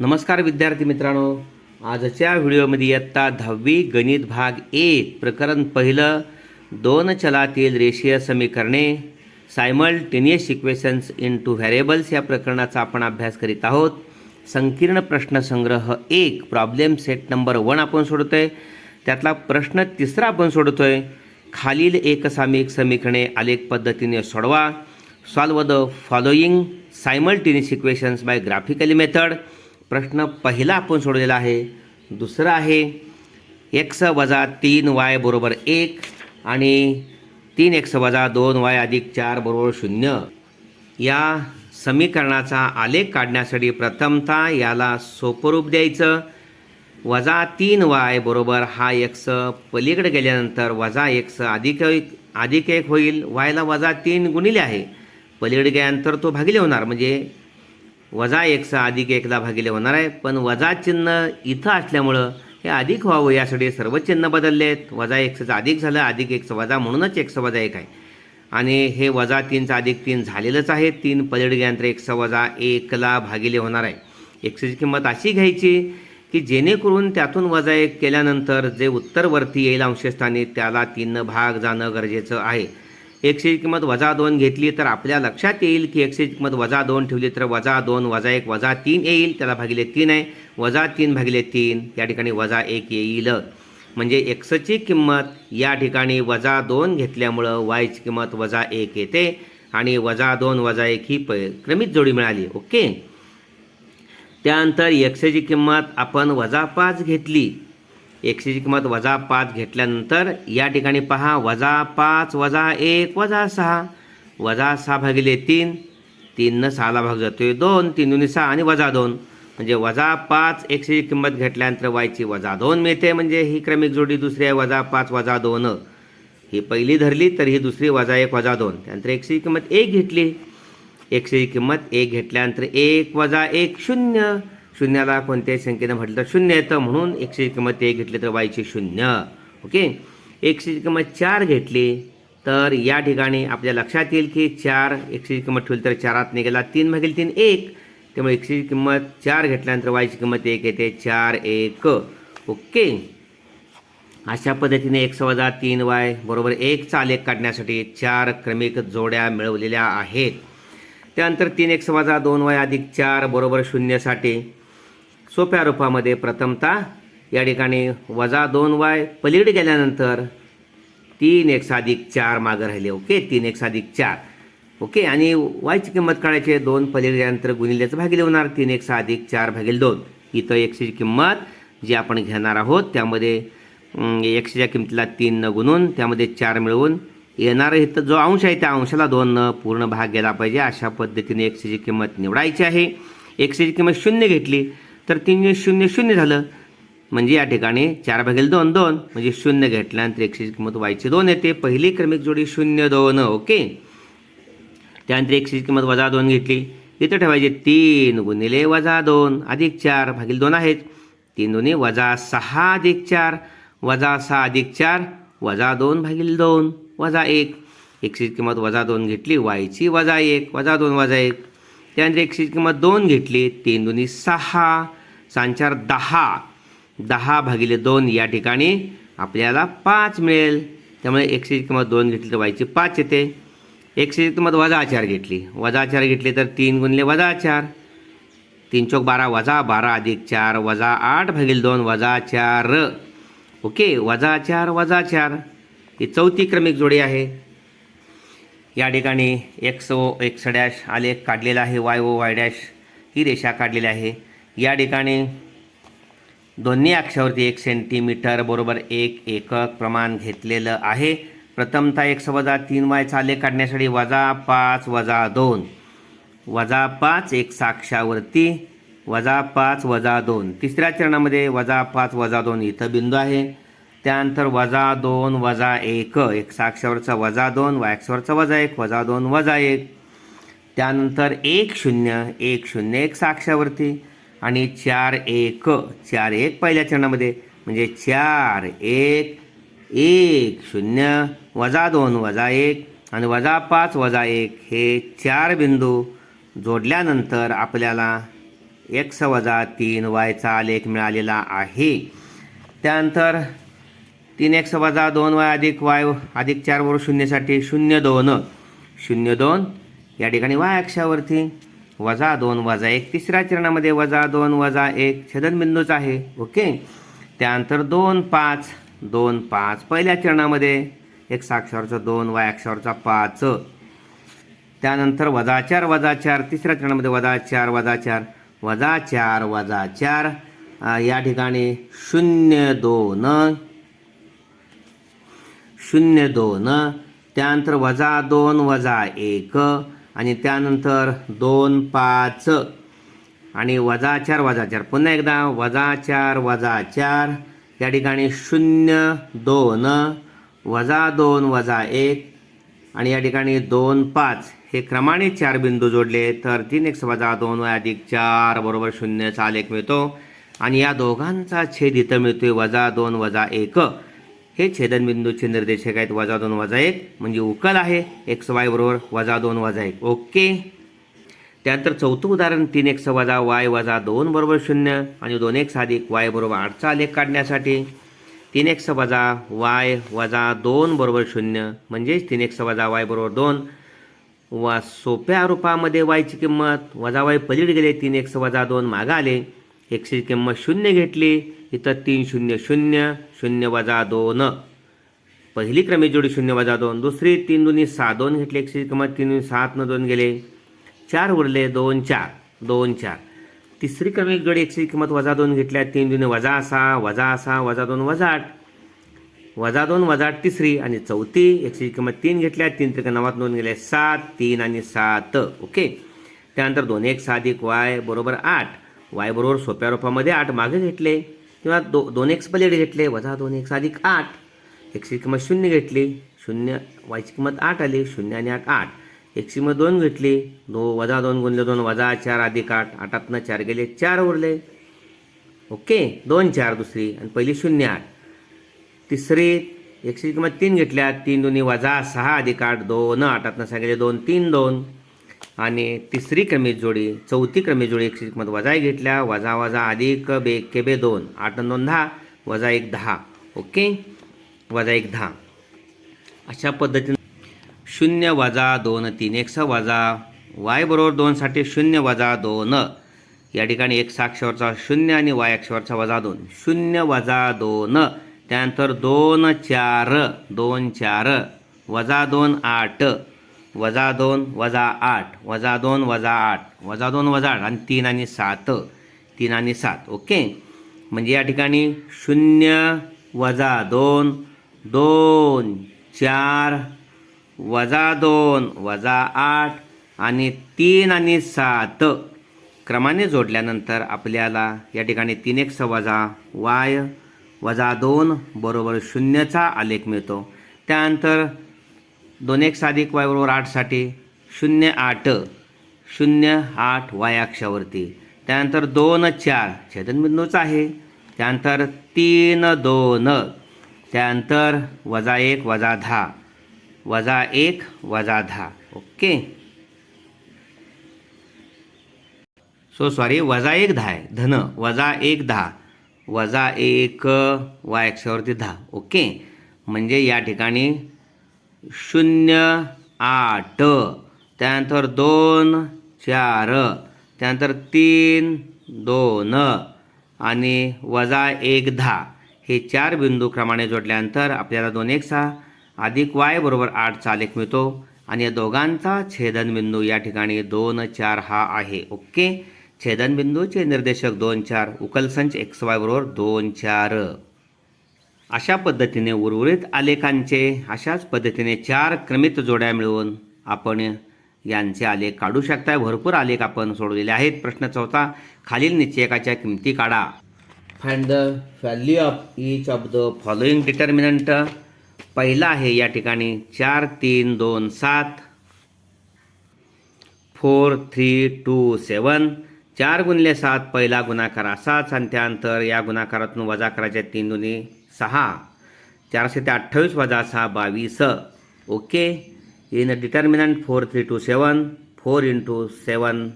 नमस्कार विद्यार्थी मित्रांनो. आजच्या व्हिडिओमध्ये इयत्ता दहावी गणित भाग एक प्रकरण पहिलं दोन चलातील रेषीय समीकरणे simultaneous equations in two variables या प्रकरणाचा आपण अभ्यास करीत आहोत. संकीर्ण प्रश्नसंग्रह एक प्रॉब्लेम सेट नंबर वन आपण सोडतो आहे त्यातला प्रश्न तिसरा आपण सोडतो आहे खालील एकसामिक समीकरणे आलेख पद्धतीने सोडवा. Solve the following simultaneous equations by graphically method प्रश्न पहिला आपण सोडलेला आहे. दुसरा आहे एक्स वजा तीन वाय बरोबर एक आणि तीन एक्स वजा दोन वाय अधिक चार बरोबर शून्य. या समीकरणाचा आलेख काढण्यासाठी प्रथमतः याला सोपरूप द्यायचं. वजा तीन वाय बरोबर हा एक्स पलीकडे गेल्यानंतर वजा एक्स अधिक एक अधिक एक होईल. वायला वजा तीन गुणिले आहे. पलीकडे गेल्यानंतर तो भागिले होणार. म्हणजे वजा एकचा अधिक एकला भागिले होणार आहे. पण वजा चिन्ह इथं असल्यामुळं हे अधिक व्हावं यासाठी सर्व चिन्ह बदलले आहेत वजा एकचं अधिक झालं अधिक एकचं वजा म्हणूनच एकचं वजा एक आहे. आणि हे वजा तीनचं अधिक तीन झालेलंच आहे. तीन पलीकडे गेल्यानंतर एक्स वजा एकला भागिले होणार आहे. एकशेची किंमत अशी घ्यायची की जेणेकरून त्यातून वजा एक केल्यानंतर जे उत्तरवरती येईल अंशस्थानी त्याला तीन भाग जाणं गरजेचं आहे. एकशेची किंमत वजा दोन घेतली तर आपल्या लक्षात येईल की एकशेची किंमत वजा दोन ठेवली तर वजा दोन वजा एक वजा तीन येईल. त्याला भागिले तीन आहे. वजा तीन भागिले तीन या ठिकाणी वजा एक येईल. म्हणजे एक्सची किंमत या ठिकाणी वजा दोन घेतल्यामुळं वायची किंमत वजा एक येते आणि वजा दोन वजा एक ही प क्रमित जोडी मिळाली. ओके? त्यानंतर एक्सची किंमत आपण वजा पाच घेतली. एकशेची किंमत वजा पाच घेतल्यानंतर या ठिकाणी पहा वजा पाच वजा एक वजा सहा. वजा सहा भागिले तीन. तीननं सहाला भाग जातो आहे दोन तीन दोन्ही सहा आणि वजा दोन. म्हणजे वजा पाच एकशेची किंमत घेतल्यानंतर वायची वजा दोन मिळते. म्हणजे ही क्रमिक जोडी दुसरी आहे वजा पाच वजा दोन. ही पहिली धरली तर ही दुसरी वजा एक वजा दोन. त्यानंतर एकशेची किंमत एक घेतली. एकशेची किंमत एक घेतल्यानंतर एक वजा एक शून्य. शून्याला कोणत्याही संख्येनं म्हटलं तर शून्य येतं. म्हणून एकशेची किंमत एक घेतली तर वायची शून्य. ओके? एकशेची किंमत चार घेतली तर या ठिकाणी आपल्या लक्षात येईल की चार एकशेची किंमत ठेवली तर चारात निघाला तीन भागील तीन एक. त्यामुळे एकशेची किंमत चार घेतल्यानंतर वायची किंमत एक येते चार एक. ओके? अशा पद्धतीने एक वजा तीन वाय बरोबर एकचा आलेख काढण्यासाठी चार क्रमिक जोड्या मिळवलेल्या आहेत. त्यानंतर तीन एक वजा दोन वाय अधिक चार बरोबर शून्यसाठी सोप्या रूपामध्ये प्रथमतः या ठिकाणी वजा दोन वाय पलीकडे गेल्यानंतर तीन एक साधिक चार मागं राहिले ओके? तीन एक साधिक चार ओके? आणि वायची किंमत काढायची दोन पलीकडे गेल्यानंतर गुणिल्याचं भागिले होणार तीन एक साधिक चार भागील दोन. इथं एकशेची किंमत जी आपण घेणार आहोत त्यामध्ये एकशेच्या किमतीला तीन न गुणून त्यामध्ये चार मिळवून येणारं इथं जो अंश आहे त्या अंशाला दोन न पूर्ण भाग गेला पाहिजे. अशा पद्धतीने एकशेची किंमत निवडायची आहे. एकशेची किंमत शून्य घेतली तर तीन शून्य शून्य झालं. म्हणजे या ठिकाणी चार भागेल दोन दोन. म्हणजे शून्य घेतल्यानंतर एकशेची किंमत वायची दोन येते. पहिली क्रमिक जोडी शून्य दोन. ओके. त्यानंतर एकशेची किंमत वजा दोन घेतली. इथं ठेवायचे तीन गुणिले वजा दोन अधिक चार भागील दोन आहेत. तीन दोन्ही वजा सहा अधिक चार वजा सहा अधिक चार वजा दोन भागील दोन वजा एक. एकशेची किंमत वजा दोन घेतली वायची वजा एक वजा दोन वजा एक. त्यानंतर एकशेची किंमत दोन घेतली तीन दोन्ही सहा. सांचार दहा दहा भागिले दोन या ठिकाणी आपल्याला पाच मिळेल. त्यामुळे एकशेची किंमत दोन घेतली तर व्हायची पाच येते. एकशेची किंमत वजा चार घेतली. वजा चार घेतली तर तीन गुणले वजा चार. तीन चौक बारा वजा बारा अधिक चार वजा आठ भागिले दोन वजा चार. ओके वजा चार वजा चार. ही चौथी क्रमिक जोडी आहे. या ठिकाणी एक्स ओ एक्स डॅश आलेख काढलेला आहे. वाय ओ वाय डॅश ही रेषा काढलेली आहे. या ठिकाणी दोन्ही अक्षावरती एक सेंटीमीटर बरोबर एक एकक प्रमाण घेतलेलं आहे. प्रथमतः एक वजा तीन वायचा आलेख काढण्यासाठी वजा पाच वजा दोन. वजा पाच एक साक्षावरती वजा पाच वजा दोन. तिसऱ्या चरणामध्ये वजा पाच वजा दोन इथं बिंदू आहे. त्यानंतर वजा दोन वजा एक एक साक्षावरचा वजा दोन वायक्षावरचा वजा एक वजा दोन वजा एक. त्यानंतर एक शून्य एक शून्य एक साक्षावरती. आणि चार एक चार एक पहिल्या चरणामध्ये. म्हणजे चार एक एक शून्य वजा दोन वजा एक आणि वजा पाच वजा एक हे चार बिंदू जोडल्यानंतर आपल्याला एक्स वजा तीन वायचा आलेख मिळालेला आहे. त्यानंतर तीन एक्स वजा दोन वाय अधिक वाय अधिक चार शून्यसाठी शून्य दोन शून्य दोन या ठिकाणी वाय अक्षावरती वजा दोन वजा एक तिसऱ्या चरणामध्ये वजा दोन वजा एक छेदनबिंदूच आहे. ओके? त्यानंतर दोन पाच दोन पाच पहिल्या चरणामध्ये एक साक्षरचा दोन वाय अक्षरचा पाच. त्यानंतर वजा चार वजा चार तिसऱ्या चरणामध्ये वजा चार वजा चार वजा चार वजा चार. या ठिकाणी शून्य दोन. शून्य दोन. त्यानंतर वजा दोन वजा एक. आणि त्यानंतर दोन पाच. आणि वजा चार वजा चार. पुन्हा एकदा वजा चार वजा चार. या ठिकाणी शून्य दोन. वजा दोन वजा एक. आणि या ठिकाणी दोन पाच. हे क्रमाने चार बिंदू जोडले तर तीन एक वजा दोन अधिक चार बरोबर शून्यचा आलेख मिळतो. आणि या दोघांचा छेद इथं मिळतोय वजा दोन वजा एक. हे छेदनबिंदूचे निर्देशक आहेत वजा दोन वजा एक. म्हणजे उकल आहे एक्स वाय बरोबर वजा दोन वजा एक. ओके. त्यानंतर चौथं उदाहरण तीन एक्स वजा वाय वजा दोन बरोबर शून्य आणि दोन एक्स अधिक वाय बरोबर आठचा आलेख काढण्यासाठी तीन एक्स वजा वाय वजा दोन बरोबर शून्य म्हणजेच तीन एक्स वजा वाय बरोबर दोन. वा सोप्या रूपामध्ये वायची किंमत वजा वाय पलीड गेले तीन एक्स वजा दोन मागं आले. एक्सची किंमत शून्य घेतली. इथं तीन शून्य शून्य शून्य वजा दोन. पहिली क्रमिक जोडी शून्य वजा दोन दुसरी तीन दोन्ही सहा दोन घेतले एकशे किंमत तीन दोन्ही सात न दोन गेले. चार उरले दोन चार दोन चार. तिसरी क्रमिक जोडी एकशे किंमत वजा दोन घेतल्या तीन दोन्ही वजा असा वजा असा वजा दोन वजा आठ. वजा दोन वजा आठ तिसरी आणि चौथी एकशे किंमत तीन घेतल्या तीन त्रिक नवात दोन गेले सात तीन आणि सात. ओके? त्यानंतर दोन एक साधिक वाय बरोबर आठ. वाय बरोबर सोप्या रूपामध्ये आठ मागे घेतले. किंवा दो दोन एक्स पलीकडे घेतले वजा दोन एक्स अधिक आठ. एक्सची किंमत शून्य घेतली शून्य वायची किंमत आठ आली शून्य आणि आठ आठ. एकशे किंमत दोन घेतली दो वजा दोन गुणले दोन वजा चार अधिक आठ. आठातनं चार गेले चार उरले. ओके दोन चार दुसरी आणि पहिली शून्य आठ. तिसरी एकशे किंमत तीन घेतल्या तीन दोन्ही वजा सहा अधिक आठ दोन आठातनं सांगितले दोन तीन दोन. आणि तिसरी क्रमिक जोडी चौथी क्रमिक जोडी एकशे किंमत वजा एक घेतल्या वजा वजा अधिक बे केबे दोन आठ दोन दहा वजा एक दहा ओके? वजा एक दहा. अशा पद्धतीने शून्य वजा दोन तीन एक्स वजा वाय बरोबर दोनसाठी शून्य वजा दोन. या ठिकाणी एक साक्षावरचा शून्य आणि वाय अक्षावरचा वजा दोन. शून्य वजा दोन त्यानंतर दोन चार दोन चार वजा दोन आठ. वजा दोन वजा आठ वजा दोन वजा आठ वजा दोन वजा आठ आणि तीन आणि सात तीन आणि सात. ओके? म्हणजे या ठिकाणी शून्य वजा दोन दोन चार वजा दोन वजा आठ आणि तीन आणि सात क्रमाने जोडल्यानंतर आपल्याला या ठिकाणी तीन एक वजा वाय वजा दोन बरोबर शून्यचा आलेख मिळतो. त्यानंतर दोन एक साधिक वाय बरोबर आठसाठी शून्य आठ शून्य आठ वाय अक्षावरती. त्यानंतर दोन चार छेदनबिंदूच आहे. त्यानंतर तीन दोन त्यानंतर वजा एक वजा दहा वजा एक वजा दहा. ओके? सो सॉरी वजा एक दहा आहे. धन वजा एक दहा वजा एक वाय अक्षावरती दहा. ओके? म्हणजे या ठिकाणी शून्य आठ. त्यानंतर दोन चार. त्यानंतर तीन दोन. आणि वजा एक दहा. हे चार बिंदू क्रमाने जोडल्यानंतर आपल्याला दोन एक सहा अधिक वाय बरोबर आठचा आलेख मिळतो. आणि या दोघांचा छेदनबिंदू या ठिकाणी दोन चार हा आहे. ओके? छेदनबिंदूचे निर्देशक दोन चार. उकलसंच एक्स वाय बरोबर दोन चार. अशा पद्धतीने उर्वरित आलेखांचे अशाच पद्धतीने चार क्रमित जोड्या मिळवून आपण यांचे आलेख काढू शकताय. भरपूर आलेख आपण सोडवलेले आहेत. प्रश्न चौथा खालील निश्चयकाच्या किमती काढा. Find the value of each of the following determinant पहिला आहे या ठिकाणी चार तीन दोन सात. फोर थ्री टू सेवन चार गुणले सात पहिला गुणाकार असाच आणि त्यानंतर या गुणाकारातून वजा करायचे तीन दोन्ही सहा. चारशे ते अठ्ठावीस वजा सहा बावीस. Okay. In determinant four three two seven four into seven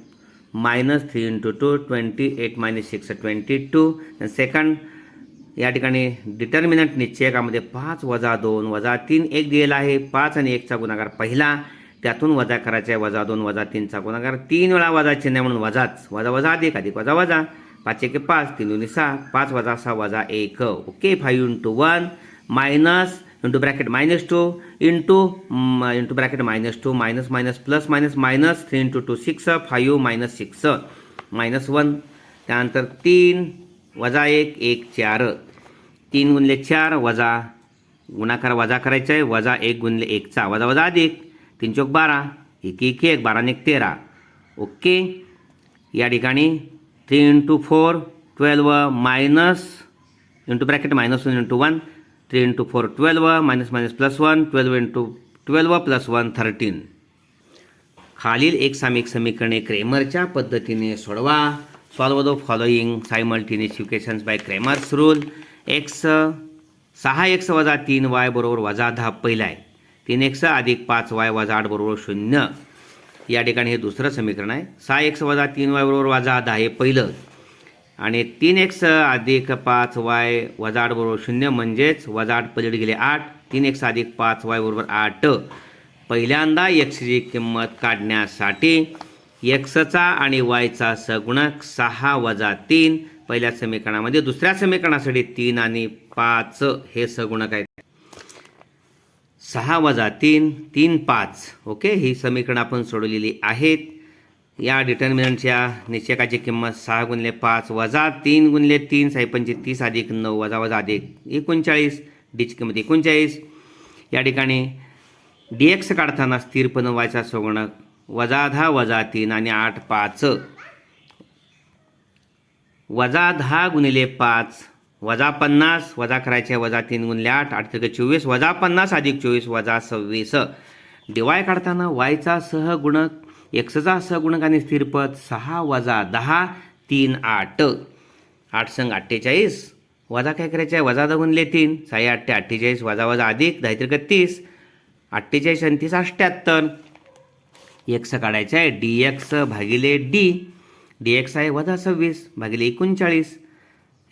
minus three into two twenty eight minus six twenty two second या ठिकाणी डिटर्मिनंट निश्चयकामध्ये पाच वजा दोन वजा तीन एक दिलेला आहे. पाच आणि एकचा गुणाकार पहिला. त्यातून वजा करायचा आहे वजा दोन वजा तीनचा गुणाकार तीन वेळा वजा चिन्ह म्हणून वजाच. वजा वजा अधिक अधिक वजा वजा. पाच एक पाच तीन दोन्ही सहा पाच वजा सहा वजा एक. Okay five into one minus into bracket minus two into into bracket minus two minus minus plus minus minus three into two six five minus six minus one त्यानंतर तीन वजा एक एक चार. तीन गुणले चार वजा गुणाकार वजा करायचा आहे वजा एक गुणले एकचा वजा वजा अधिक तीन चौक बारा एक एक एक बारा एक तेरा. ओके या ठिकाणी three into four twelve minus into bracket minus one into one three into four twelve minus minus plus one twelve into twelve plus one thirteen खालील एक सामिक समीकरणे क्रेमरच्या पद्धतीने सोडवा. Solve the following simultaneous equations by Cramer's rule x सहा x वजा तीन वाय बरोबर वजा दहा पहिला आहे. तीन एक्स अधिक पाच वाय वजा आठ बरोबर शून्य. या ठिकाणी हे दुसरं समीकरण आहे. सहा एक्स वजा तीन वाय बरोबर वजा दहा हे पहिलं. आणि तीन एक्स अधिक पाच वाय वजा आठ बरोबर शून्य म्हणजेच वजा आठ पलीकडे गेले आठ. तीन एक्स अधिक पाच वाय बरोबर आठ. पहिल्यांदा एक्सची किंमत काढण्यासाठी एक्सचा आणि वायचा सगुणक सहा वजा तीन. पहिल्या समीकरणामध्ये दुसऱ्या समीकरणासाठी तीन आणि पाच हे सगुणक आहेत. सहा वजा तीन तीन पाच. ओके? ही समीकरणं आपण सोडवलेली आहेत. या डिटर्मिनंटच्या निश्चकाची किंमत सहा गुणले पाच वजा तीन गुणले तीन. साई तीस अधिक नऊ वजा वजा अधिक एकोणचाळीस. डीची किंमत एकोणचाळीस. या ठिकाणी डी एक्स काढताना स्थिरपण व्हायचा सोगणक वजा दहा वजा तीन आणि आठ पाच. वजा दहा गुणिले पाच वजा पन्नास वजा करायचे वजा तीन गुणले आठ आठ तिथे चोवीस वजा पन्नास अधिक चोवीस वजा सव्वीस. डिवाय काढताना वायचा सहगुणक एक्सचा सहगुणक आणि स्थिरपद सहा वजा दहा तीन आठ. आठ संघ अठ्ठेचाळीस वजा काय करायचे? आहे वजा दगुणले तीन साई आठटे अठ्ठेचाळीस वजा वजा अधिक दहा त्रिक तीस अठ्ठेचाळीस आणि तीस अठ्ठ्याहत्तर. एक्स काढायचं आहे डी एक्स भागिले डी डी एक्स आहे वजा सव्वीस भागिले एकोणचाळीस.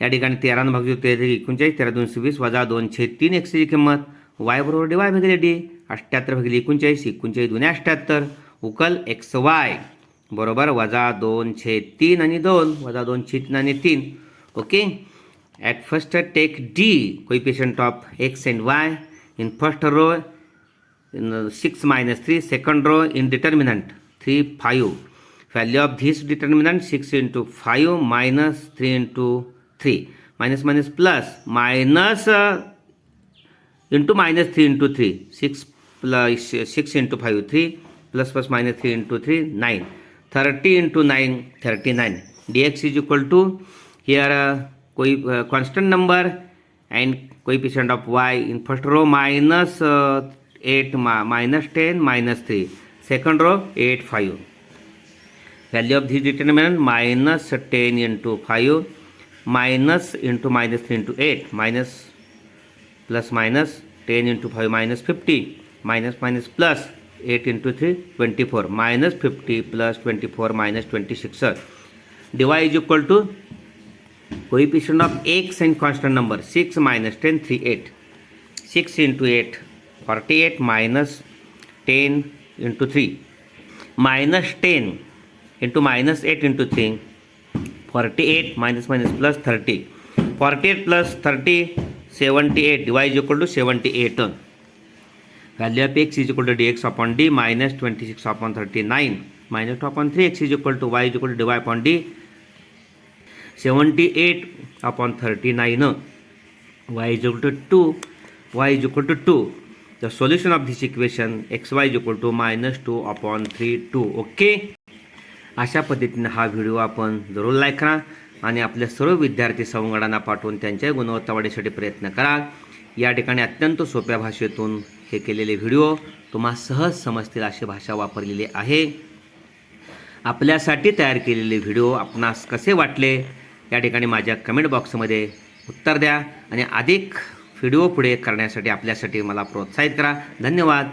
या ठिकाणी तेरानं भाग तेरा एकोणचाळीस तेरा दोन सव्वीस वजा दोनशे तीन एक्सची किंमत. वाय बरोबर डी वाय भागिले डी अठ्ठ्याहत्तर भागिले एकोणचाळीस एकोणचाळीस दोन्ही अठ्ठ्याहत्तर उकल एक्स वाय. बरोबर वजा दोनशे तीन आणि दोन वजा दोनशे तीन आणि तीन. Okay? At first take the coefficient of x and y in first row in uh, 6 minus 3 second row in determinant 3 5 value of this determinant 6 into 5 minus 3 minus minus plus minus uh, into minus 3 into 3 6 plus uh, 6 into 5 3 plus plus minus 3 into 3 9 30 into 9 39 dx is equal to here uh, uh constant number and coefficient of y in first row 8 minus 10 minus 3 second row 8 5 value of this determinant minus 10 into 5 minus into minus 3 into 8 minus plus minus 10 into 5 minus 50 minus minus plus 8 into 3 24 minus 50 plus 24 minus 26 dy is equal to coefficient of x and constant number 6 minus 10 3 8 6 into 8 48 minus 10 into 3 minus 10 into minus 8 into 3 48 minus minus plus 30 48 plus 30 78 dy is equal to 78 value of x is equal to dx upon d minus 26 upon 39 minus 2 upon 3x is equal to y is equal to dy upon d 78 upon 39 y is equal to 2 y is equal to 2 the solution of this equation xy is equal to minus 2 upon 3 2 okay अशा पद्धतीनं हा video आपण जरूर like करा आणि आपल्या सर्व विद्यार्थी संगडांना पाठवून त्यांच्या गुणवत्ता वाढीसाठी प्रयत्न करा. या ठिकाणी अत्यंत सोप्या भाषेतून हे केलेले व्हिडिओ तुम्हा सहज समजतील अशी भाषा वापरलेली आहे. आपल्यासाठी तयार केलेले व्हिडिओ आपणास कसे वाटले या ठिकाणी माझ्या कमेंट बॉक्समध्ये उत्तर द्या आणि अधिक व्हिडिओ पुढे करण्यासाठी आपल्यासाठी मला प्रोत्साहित करा. धन्यवाद.